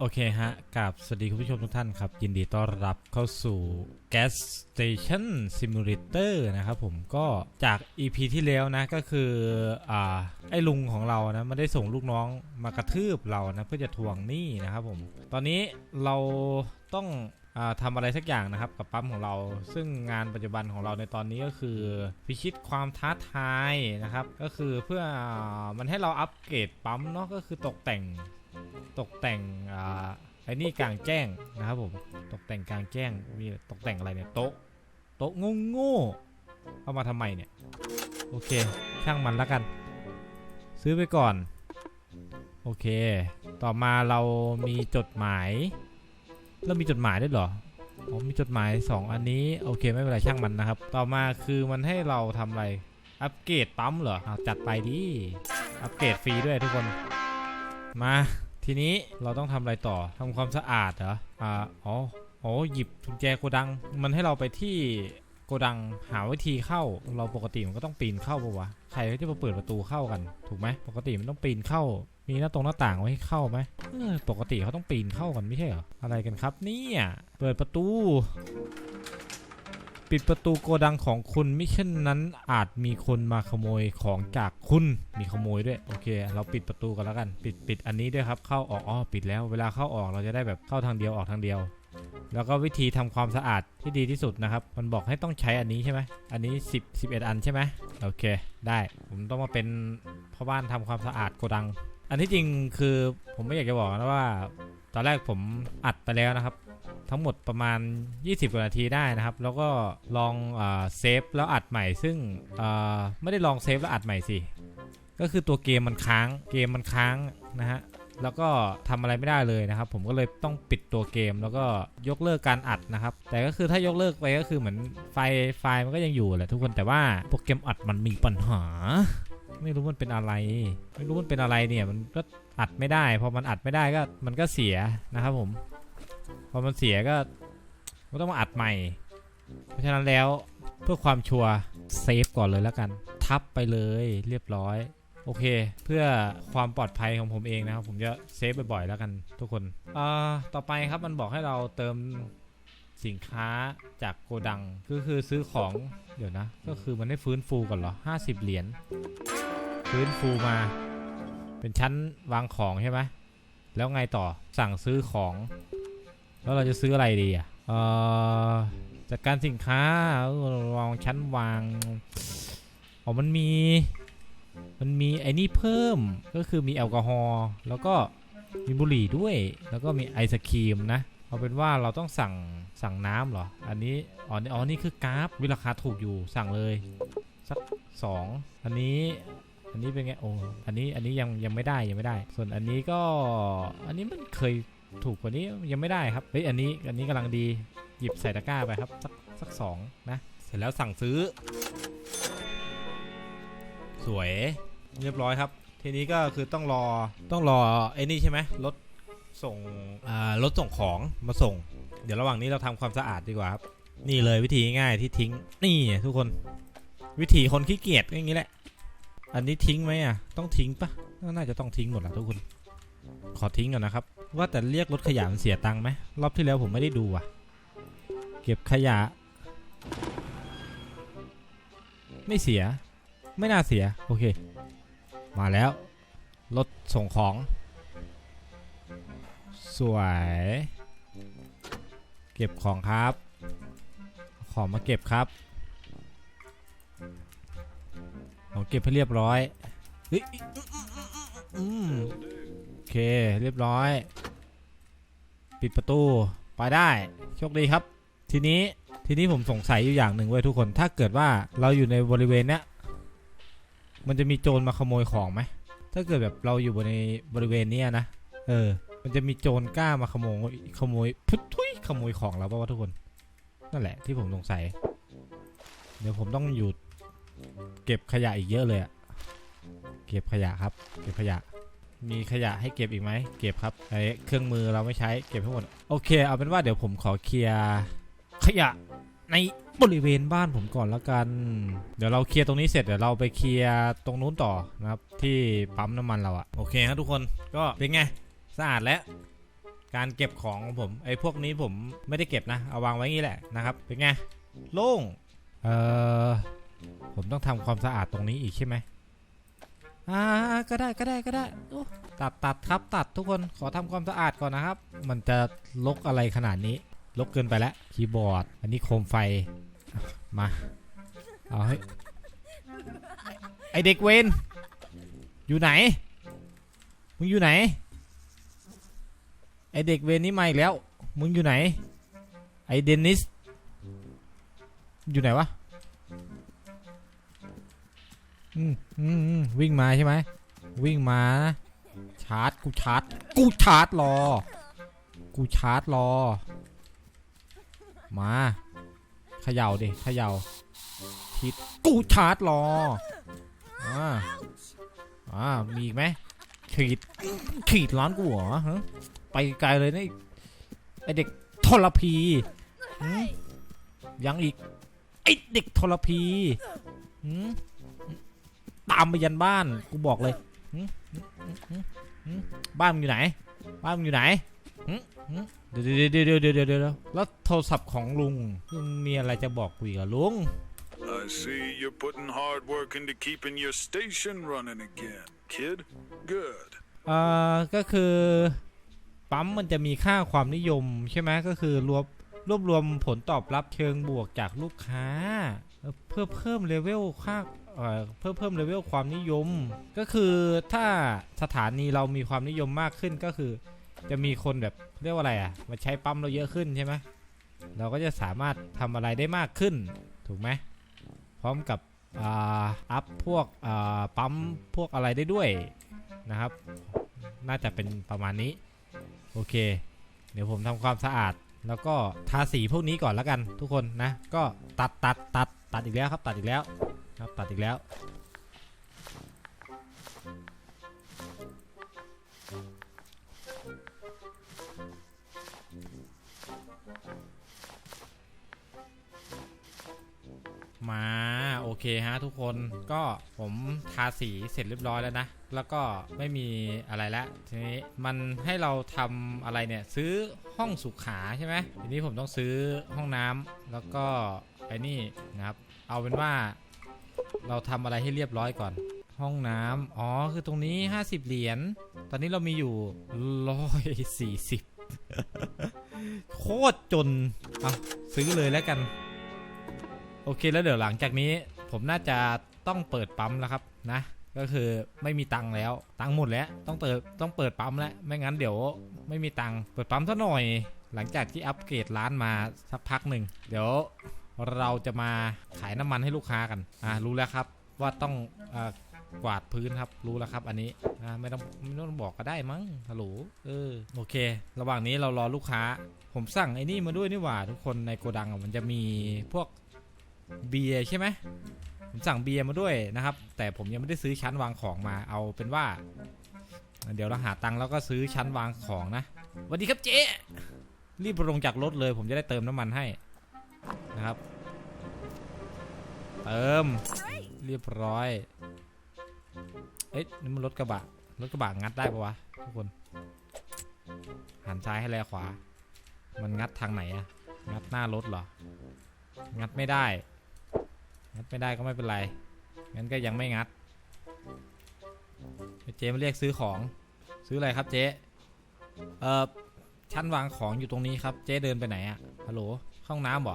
โอเคฮะกับสวัสดีคุณผู้ชมทุกท่านครับ ยินดีต้อนรับเข้าสู่ Gas Station Simulator นะครับผมก็จาก EP ที่แล้วนะก็คืออ่าไอ้ลุงของเรานะไม่ได้ส่งลูกน้องมากระทืบเรานะเพื่อจะทวงหนี้นะครับผม ตอนนี้เราต้องอทำอะไรสักอย่างนะครับกับปั๊มของเรา ซึ่งงานปัจจุบันของเราในตอนนี้ก็คือพิชิตความท้าทายนะครับ ก็คือเพื่ออมันให้เราอัปเกรดปั๊มเนาะก็คือตกแต่ง ตกแต่งอ่าไอ้นี่กลางแจ้งนะครับผมตกแต่งกลางแจ้งมีตกแต่งอะไรเนี่ยโต๊ะโต๊ะงูงูๆเอามาทำไมเนี่ยโอเคช่างมันแล้วกัน ซื้อไปก่อน โอเค ต่อมาเรามีจดหมาย เรามีจดหมายด้วยเหรออ๋อมีจดหมาย 2 อันนี้ โอเค ไม่เป็นไรช่างมันนะครับ ต่อมาคือมันให้เราทำอะไร อัปเกรดปั๊มเหรอเอาจัดไปดิอัปเกรดฟรีด้วยทุกคนมา ทีนี้เราต้องทำอะไรต่อทำความสะอาดเหรออ่าอ๋ออ๋อหยิบกุญแจโกดัง มันให้เราไปที่โกดังหาวิธีเข้าเราปกติมันก็ต้องปีนเข้าปะวะใครเขาจะมาเปิดประตูเข้ากัน ถูกไหมปกติมันต้องปีนเข้า มีหน้าตรงหน้าต่างไว้ให้เข้าไหมปกติเขาต้องปีนเข้ากันไม่ใช่เหรออะไรกันครับเนี่ยเปิดประตู ปิดประตูโกดังของคุณไม่เช่นนั้นอาจมีคนมาขโมยของจากคุณมีขโมยด้วยโอเค เราปิดประตูกันแล้วกัน ปิดปิดอันนี้ด้วยครับเข้าออกอ๋อปิดแล้ว เวลาเข้าออกเราจะได้แบบเข้าทางเดียวออกทางเดียว แล้วก็วิธีทำความสะอาดที่ดีที่สุดนะครับ มันบอกให้ต้องใช้อันนี้ใช่ไหมอันนี้ 10 11 อันใช่ไหมโอเค ได้ผมต้องมาเป็นพ่อบ้านทำความสะอาดโกดัง อันที่จริงคือผมไม่อยากจะบอกนะว่า ตอนแรกผมอัดไปแล้วนะครับ ทั้งหมดประมาณ 20กว่านาทีได้นะครับ แล้วก็ลองเซฟแล้วอัดใหม่ ซึ่งไม่ได้ลองเซฟแล้วอัดใหม่สิก็คือตัวเกมมันค้างเกมมันค้างนะฮะแล้วก็ทำอะไรไม่ได้เลยนะครับ ผมก็เลยต้องปิดตัวเกมแล้วก็ยกเลิกการอัดนะครับ แต่ก็คือถ้ายกเลิกไปก็คือเหมือนไฟล์ไฟล์มันก็ยังอยู่แหละทุกคนแต่ว่าโปรแกรมอัดมันมีปัญหา ไม่รู้มันเป็นอะไร ไม่รู้มันเป็นอะไรเนี่ยมันก็อัดไม่ได้พอมันอัดไม่ได้ก็มันก็เสียนะครับผม อมันเสียก็ก็ต้องมาอัดใหม่ เพราะฉะนั้นแล้วเพื่อความชัวร์เซฟก่อนเลยแล้วกัน ทับไปเลยเรียบร้อย โอเค เพื่อความปลอดภัยของผมเองนะครับ ผมจะเซฟบ่อยๆแล้วกันทุกคนอ่าต่อไปครับมันบอกให้เราเติมสินค้าจากโกดังก็คือซื้อของเดี๋ยวนะ ก็คือมันได้ฟื้นฟูก่อนเหรอ 50 เหรียญฟื้นฟูมา เป็นชั้นวางของใช่ไหมแล้วไงต่อสั่งซื้อของ แล้วเราจะซื้ออะไรดีอะเอ่อจัดการสินค้าเออวางชั้นวางอ๋อมันมี มันมีไอ้นี่เพิ่มก็คือมีแอลกอฮอล์แล้วก็มีบุหรี่ด้วย แล้วก็มีไอศครีมนะเอาเป็นว่าเราต้องสั่งสั่งน้ำเหรอ อันนี้อ๋อนี่อ๋อนี่คือกราฟวิราคาถูกอยู่สั่งเลยสักสองอันนี้อันนี้เป็นไงโอ้อันนี้อันนี้ยังยังไม่ได้ยังไม่ได้ ส่วนอันนี้ก็อันนี้มันเคย ถูกกว่านี้ยังไม่ได้ครับเฮ้ยอันนี้อันนี้กำลังดีหยิบใส่ตะกร้าไปครับ สักสักสองนะ เสร็จแล้วสั่งซื้อ สวยเรียบร้อยครับ ทีนี้ก็คือต้องรอต้องรอไอ้นี่ใช่ไหมรถส่งอ่ารถส่งของมาส่ง เดี๋ยวระหว่างนี้เราทำความสะอาดดีกว่าครับ นี่เลยวิธีง่ายๆที่ทิ้ง นี่ทุกคน วิธีคนขี้เกียจก็อย่างนี้แหละ อันนี้ทิ้งไหมอะ ต้องทิ้งปะน่าจะต้องทิ้งหมดละทุกคน ขอทิ้งก่อนนะครับ ว่าแต่เรียกรถขยะมันเสียตังค์ไหมรอบที่แล้วผมไม่ได้ดูอะ เก็บขยะ ไม่เสีย ไม่น่าเสีย โอเค มาแล้ว รถส่งของ สวย เก็บของครับ ของมาเก็บครับของเก็บให้เรียบร้อยเฮ้ยอืมโอ เค เรียบร้อย ปิดประตู ไปได้ โชคดีครับ ทีนี้ ทีนี้ผมสงสัยอยู่อย่างหนึ่งเว้ยทุกคน ถ้าเกิดว่าเราอยู่ในบริเวณเนี้ย มันจะมีโจรมาขโมยของไหม ถ้าเกิดแบบเราอยู่บนในบริเวณเนี้ยนะ เออ มันจะมีโจรกล้ามาขโมย ขโมย พุททุยขโมยของเราป่าวะทุกคน นั่นแหละที่ผมสงสัย เดี๋ยวผมต้องอยู่เก็บขยะอีกเยอะเลยอะเก็บขยะครับ เก็บขยะ มีขยะให้เก็บอีกไหมเก็บครับไอ้เครื่องมือเราไม่ใช้เก็บให้หมดโอเค เอาเป็นว่าเดี๋ยวผมขอเคลียร์ขยะในบริเวณบ้านผมก่อนแล้วกัน เดี๋ยวเราเคลียร์ตรงนี้เสร็จเดี๋ยวเราไปเคลียร์ตรงนู้นต่อนะครับ ที่ปั๊มน้ำมันเราอะโอเคครับทุกคนก็เป็นไงสะอาดแล้วการเก็บของของผมไอ้พวกนี้ผมไม่ได้เก็บนะ เอาวางไว้งี้แหละนะครับ เป็นไงโล่งเอ่อผมต้องทำความสะอาดตรงนี้อีกใช่ไหม อ่าก็ได้ก็ได้ก็ได้ตัดตัดครับตัดทุกคนขอทำความสะอาดก่อนนะครับ มันจะลกอะไรขนาดนี้ลกเกินไปแล้วคีย์บอร์ด อันนี้โคมไฟมาเอาให้ไอเด็กเวนอยู่ไหนมึงอยู่ไหนไอเด็กเวนนี่มาอีกแล้วมึงอยู่ไหนไอเดนนิสอยู่ไหนวะ วิ่งมาใช่ไหมวิ่งมานะชาร์จกูชาร์จกูชาร์จรอ กูชาร์จรอ มาเขย่าดิเขย่าทิดกูชาร์จรออ่าอ่ามีอีกไหมขีดขีดร้านกูเหรอฮะไปไกลเลยนะไอเด็กทรพียังอีกไอเด็กทรพีหืม ตามไปยันบ้าน กูบอกเลยหืมหืมหืมหืมบ้านมึงอยู่ไหน บ้านมึงอยู่ไหนหืมหืมเดี๋ยวเดี๋ยวเดี๋ยวเดี๋ยวเดี๋ยวเดี๋ยวแล้วโทรศัพท์ของลุงลุงมีอะไรจะบอกกูอีกอะลุง I see you're putting hard work into keeping your station running again, kid. Good. เอ่อก็คือปั๊มมันจะมีค่าความนิยมใช่ไหมก็คือรวบรวบรวมผลตอบรับเชิงบวกจากลูกค้าเอ่อเพื่อเพิ่มเลเวลค่า เพื่อเพิ่มเลเวลความนิยม ก็คือถ้าสถานีเรามีความนิยมมากขึ้นก็คือ จะมีคนแบบเรียกว่าอะไรอะมาใช้ปั๊มเราเยอะขึ้นใช่ไหมเราก็จะสามารถทำอะไรได้มากขึ้น ถูกไหมพร้อมกับอ่าอัพพวกอ่าปั๊มพวกอะไรได้ด้วยนะครับ น่าจะเป็นประมาณนี้ โอเค เดี๋ยวผมทำความสะอาด แล้วก็ทาสีพวกนี้ก่อนแล้วกันทุกคนนะ ก็ตัดตัดตัดตัดอีกแล้วครับตัดอีกแล้ว ครับตัดอีกแล้วมาโอเคฮะทุกคนก็ผมทาสีเสร็จเรียบร้อยแล้วนะ แล้วก็ไม่มีอะไรแล้วทีนี้มันให้เราทำอะไรเนี่ยซื้อห้องสุขาใช่ไหมทีนี้ผมต้องซื้อห้องน้ำแล้วก็ไอ้นี่นะครับ เอาเป็นว่า เราทำอะไรให้เรียบร้อยก่อน ห้องน้ำอ๋อ คือตรงนี้ 50 เหรียญ ตอนนี้เรามีอยู่ร้อยสี่สิบโคตรจนอะซื้อเลยแล้วกัน โอเคแล้วเดี๋ยวหลังจากนี้ ผมน่าจะต้องเปิดปั๊มแล้วครับนะ ก็คือไม่มีตังค์แล้ว ตังค์หมดแล้ว ต้องเปิดต้องเปิดปั๊มแล้ว ไม่งั้นเดี๋ยวไม่มีตังค์เปิดปั๊มซะหน่อย หลังจากที่อัปเกรดร้านมาสักพักหนึ่งเดี๋ยว เราจะมาขายน้ำมันให้ลูกค้ากัน อ่ารู้แล้วครับว่าต้องอกวาดพื้นครับ รู้แล้วครับ อันนี้นะไม่ต้องไม่ต้องบอกก็ได้มั้งฮัลโหลเออโอเค ระหว่างนี้เรารอลูกค้า ผมสั่งไอ้นี่มาด้วยนี่หว่าทุกคนในโกดังมันจะมีพวกเบียร์ใช่ไหมผมสั่งเบียร์มาด้วยนะครับ แต่ผมยังไม่ได้ซื้อชั้นวางของมาเอาเป็นว่า เดี๋ยวเราหาตังค์แล้วก็ซื้อชั้นวางของนะสวัสดีครับเจ๊รีบลงจากรถเลย ผมจะได้เติมน้ำมันให้ นะครับ เติม เรียบร้อย เอ๊ะนี่มันรถกระบะ รถกระบะงัดได้ปะวะทุกคน หันซ้ายให้แลขวา มันงัดทางไหนอะงัดหน้ารถเหรอ งัดไม่ได้ งัดไม่ได้ก็ไม่เป็นไร งั้นก็ยังไม่งัด เจ๊มาเรียกซื้อของ ซื้ออะไรครับเจ๊ เอ่อชั้นวางของอยู่ตรงนี้ครับ เจ๊เดินไปไหนอะฮัลโหล ห้องน้ำบ่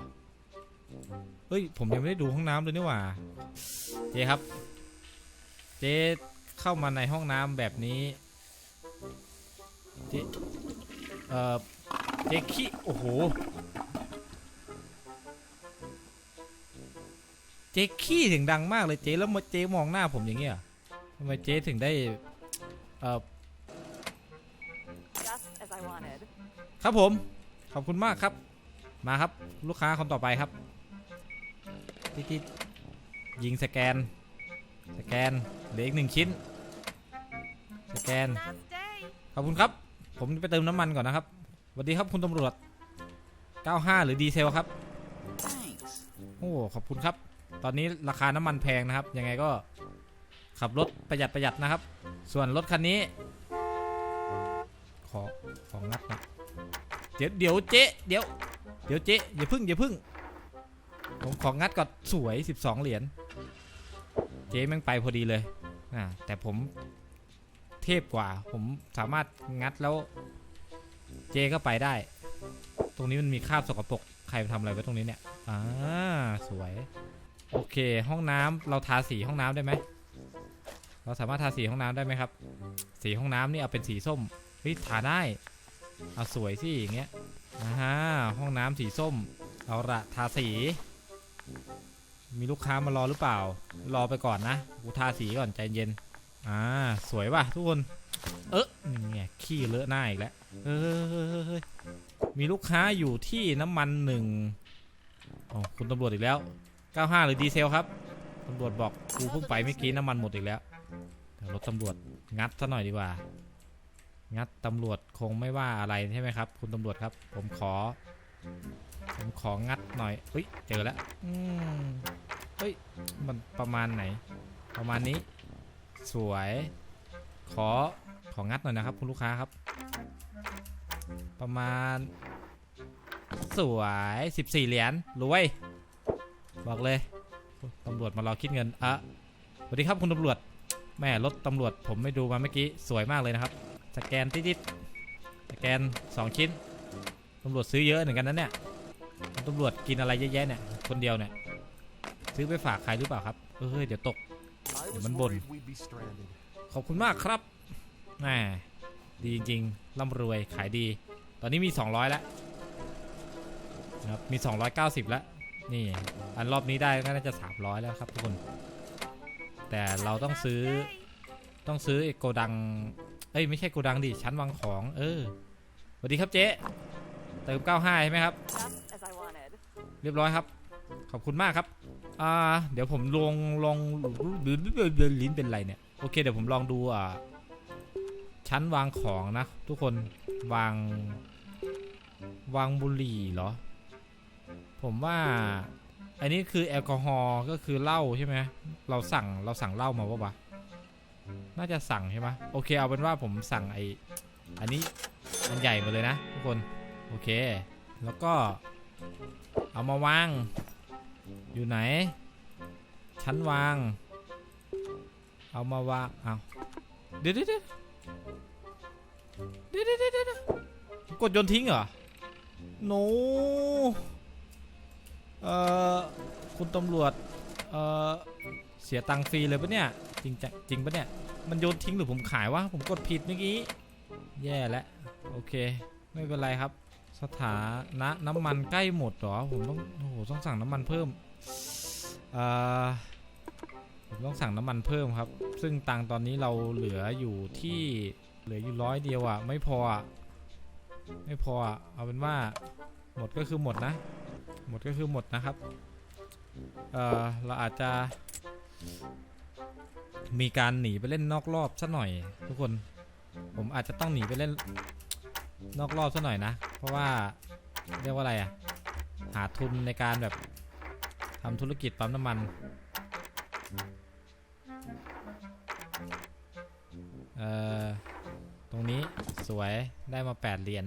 เฮ้ย ผมยังไม่ได้ดูห้องน้ำเลยนี่หว่า เจ๊ครับ เจ๊เข้ามาในห้องน้ำแบบนี้ เจ๊ เอ่อ เจ๊ขี้ โอ้โห เจ๊ขี้ถึงดังมากเลยเจ๊แล้วมาเจ๊มองหน้าผมอย่างเงี้ยทำไมเจ๊ถึงได้ เอ่อ just as I wanted. ครับผม ขอบคุณมากครับ มาครับ ลูกค้าคนต่อไปครับ ติ๊ดๆยิงสแกน สแกน เหลืออีกหนึ่งชิ้น สแกน Last day. ขอบคุณครับ ผมจะไปเติมน้ำมันก่อนนะครับสวัสดีครับคุณตำรวจ 95 หรือดีเซลครับ Thanks. โอ้ ขอบคุณครับ ตอนนี้ราคาน้ำมันแพงนะครับ ยังไงก็ขับรถประหยัดประหยัดนะครับ ส่วนรถคันนี้ขขอของงัดหนะเดี๋ยวเดี๋ยวเจ๊เดี๋ยว เดี๋ยวเจ๊อย่าพึ่งอย่าพึ่ง ผมของงัดก่อนสวย 12 เหรียญเจ๊แม่งไปพอดีเลยอ่าแต่ผมเทพกว่า ผมสามารถงัดแล้วเจ๊ก็ไปได้ ตรงนี้มันมีคราบสกปรกใครไปทำอะไรไว้ตรงนี้เนี่ยอ่าสวย โอเค ห้องน้ำเราทาสีห้องน้ำได้ไหมเราสามารถทาสีห้องน้ำได้ไหมครับ สีห้องน้ำนี่เอาเป็นสีส้มเฮ้ยทาได้ เอาสวยสิอย่างเงี้ยอ่าห้องน้ำสีส้ม เอาละทาสี มีลูกค้ามารอหรือเปล่า รอไปก่อนนะ กูทาสีก่อนใจเย็น อ่า สวยว่ะทุกคน เอ๊ะนี่ไงขี้เลอะหน้าอีกแล้วเฮ้ยมีลูกค้าอยู่ที่น้ำมันหนึ่งอ๋อคุณตำรวจอีกแล้ว 95 หรือดีเซลครับ ตำรวจบอกกูเพิ่งไปเมื่อกี้น้ำมันหมดอีกแล้วเดี๋ยวรถตำรวจงัดซะหน่อยดีกว่า งัดตำรวจคงไม่ว่าอะไรใช่ไหมครับ คุณตำรวจครับ ผมขอ ผมของงัดหน่อยเฮ้ย เจอแล้วอืมเฮ้ย มันประมาณไหน ประมาณนี้ สวย ขอ ของงัดหน่อยนะครับ คุณลูกค้าครับ ประมาณ สวย 14 เหรียญ รวย บอกเลย ตำรวจมารอคิดเงิน อะ สวัสดีครับคุณตำรวจ แม่รถตำรวจผมไม่ดูมาเมื่อกี้ สวยมากเลยนะครับ สแกนติดๆสแกน 2 ชิ้นตำรวจซื้อเยอะเหมือนกันนะเนี่ย ตำรวจกินอะไรเยอะแยะเนี่ย คนเดียวเนี่ย ซื้อไปฝากใครหรือเปล่าครับ เฮ้ย เดี๋ยวตก I Để was bắn bồn. worried we'd be stranded. ขอบคุณมากครับแหมดีจริงๆร่ำรวย ขายดี ตอนนี้มี 200 แล้วนะครับ มี 290 แล้ว นี่ อันรอบนี้ได้ก็น่าจะ 300 แล้วครับทุกคน แต่เราต้องซื้อ ต้องซื้อไอ้โกดัง เอ้ย ไม่ใช่โกดังดิ ชั้นวางของ เออสวัสดีครับเจ๊เติม 95 ใช่ไหมครับ เรียบร้อยครับ ขอบคุณมากครับ อ่า เดี๋ยวผมลองลองลิ้นเป็นไรเนี่ย โอเค เดี๋ยวผมลองดูอ่าชั้นวางของนะ ทุกคน วาง วางบุหรี่เหรอ ผมว่า อันนี้คือแอลกอฮอล์ก็คือเหล้าใช่ไหม เราสั่งเราสั่งเหล้ามาปะวะ น่าจะสั่งใช่ไหมโอเค เอาเป็นว่าผมสั่งไออันนี้มันใหญ่มาเลยนะ ทุกคน โอเค แล้วก็ เอามาวาง อยู่ไหน ชั้นวาง เอามาวาง เอาเดี๋ยวเดี๋ยวเดี๋ยวเดี๋ยวเดี๋ยวเดี๋ยวเดี๋ยวกดโยนทิ้งเหรอโนเอ่อ คุณตำรวจ เอ่อ เสียตังค์ฟรีเลยปะเนี่ย จริงจังจริงปะเนี่ย มันโยนทิ้งหรือผมขายวะ ผมกดผิดเมื่อกี้ แย่แล้ว โอเค ไม่เป็นไรครับ สถานะน้ำมันใกล้หมดเหรอ ผมต้องโอ้โหต้องสั่งน้ำมันเพิ่มอ่อผมต้องสั่งน้ำมันเพิ่มครับ ซึ่งตังตอนนี้เราเหลืออยู่ที่เหลืออยู่ร้อยเดียวอะ ไม่พออะไม่พออะเอาเป็นว่าหมดก็คือหมดนะ หมดก็คือหมดนะครับเออเราอาจจะ มีการหนีไปเล่นนอกรอบซะหน่อย ทุกคน ผมอาจจะต้องหนีไปเล่น นอกรอบซะหน่อยนะ เพราะว่าเรียกว่าอะไรอะหาทุนในการแบบทำธุรกิจปั๊มน้ำมันเอ่อตรงนี้สวยได้มา 8 เหรียญ